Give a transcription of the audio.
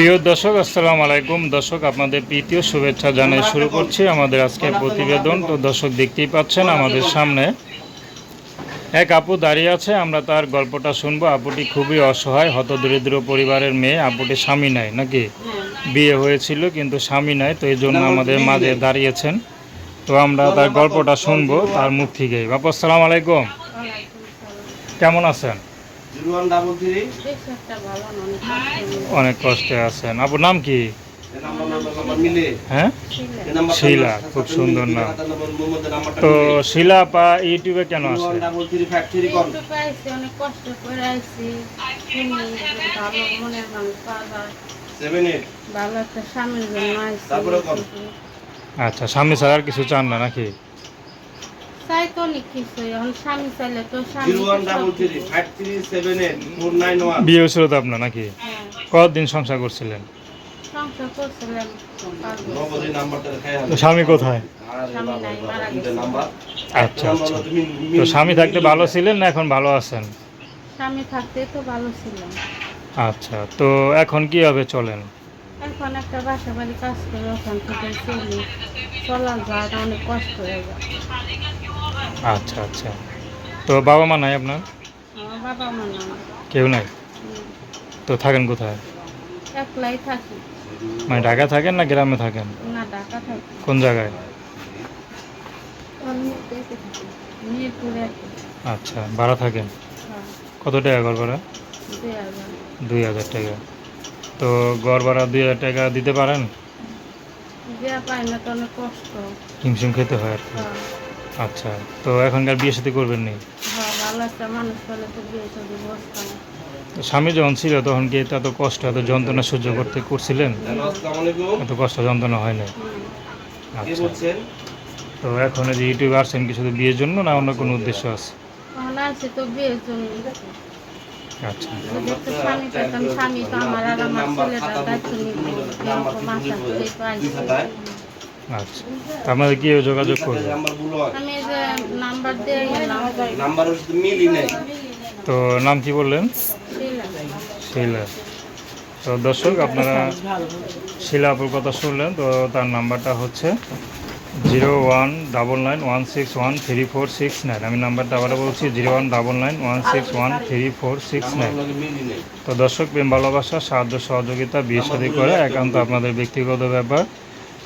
প্রিয় দর্শক, আসসালামু আলাইকুম। দর্শক, আপনাদের প্রীতীয় শুভেচ্ছা জানিয়ে শুরু করছি আমাদের আজকের প্রতিবেদন। তো দর্শক দেখতেই পাচ্ছেন আমাদের সামনে এক আপু দাঁড়িয়ে আছে। আমরা তার গল্পটা শুনব। আপুটি খুবই অসহায়, হতদরিদ্র পরিবারের মেয়ে। আপুটি স্বামী নাই নাকি? বিয়ে হয়েছিল, কিন্তু স্বামী নাই, তো এই জন্য আমাদের মাঝে দাঁড়িয়েছেন। তো আমরা তার গল্পটা শুনব, তার মুখ থেকেই। বাপু আসসালামু আলাইকুম। কেমন আছেন? জিরো ওয়ান ডাবল থ্রি অনেক কষ্ট আছেন। আপুর নাম কি? এ নাম্বার নাম্বার নাম্বার মিলে। হ্যাঁ। শিলা, খুব সুন্দর নাম। তো শিলা আপা ইউটিউবে কেন আছে। আচ্ছা স্বামী ছাড়া আর কিছু চান না নাকি? কিছু এখন স্বামী চাইলে তো স্বামী বিয়ে হয়েছিল তো আপনার নাকি? হ্যাঁ, কতদিন সংসার করছিলেন? সংসার স্বামী কোথায়? স্বামী নাই, মারা গেছে। নাম্বার। আচ্ছা আচ্ছা। তো স্বামী থাকতে ভালো ছিলেন না এখন ভালো আছেন? স্বামী থাকতে তো ভালো ছিলাম। আচ্ছা তো এখন কীভাবে চলেন? এখন একটা বাসা বাড়ি কাজ করে ওখান থেকে চলি। চলা যায় অনেক কষ্ট হয়ে যায়। আচ্ছা আচ্ছা। তো বাবা মা নাই আপনার? আমার বাবা মা না কেউ নাই? তো থাকেন কোথায়? একলাই থাকি। মানে ঢাকা থাকেন না গ্রামে থাকেন? না ঢাকা থাকি। কোন জায়গায়। আচ্ছা ভাড়া থাকেন? হ্যাঁ, কত টাকা ঘর ভাড়া? দুই হাজার। টাকা। তো ঘর ভাড়া দুই হাজার টাকা দিতে পারেন? হিমশিম খেতে হয় আর কি। হ্যাঁ, আচ্ছা তো এখনকার বিয়ে সাথে করবেন নি হ্যাঁ, স্বামী যখন ছিল তখন কি এত কষ্ট এত যন্ত্রণা সহ্য করতে করছিলেন এত কষ্ট যন্ত্রণা হয় না আচ্ছা তো এখন এই যে ইউটিউবে আসছেন কি শুধু বিয়ের জন্য না অন্য কোনো উদ্দেশ্য আছে এখন আছে তো বিয়ের জন্য আচ্ছা স্বামী তো আমার আর আমার ছেলেটার আচ্ছা। তো আপনাদের কীভাবে যোগাযোগ হয় আমি যে নাম্বার দিয়ে নাম্বার হচ্ছে মিলি নাই। তো নাম কি বললেন? শিলা। তো দর্শক আপনারা শিলা আপুর কথা শুনলেন তো তার নাম্বারটা হচ্ছে zero one double nine one six one three four six nine. আমি নাম্বারটা আবারও বলছি zero one double nine one six one three four six nine. তো দর্শক প্রেম ভালোবাসা সাহায্য সহযোগিতা বিয়ে শাদী করে একান্ত আপনাদের ব্যক্তিগত ব্যাপার।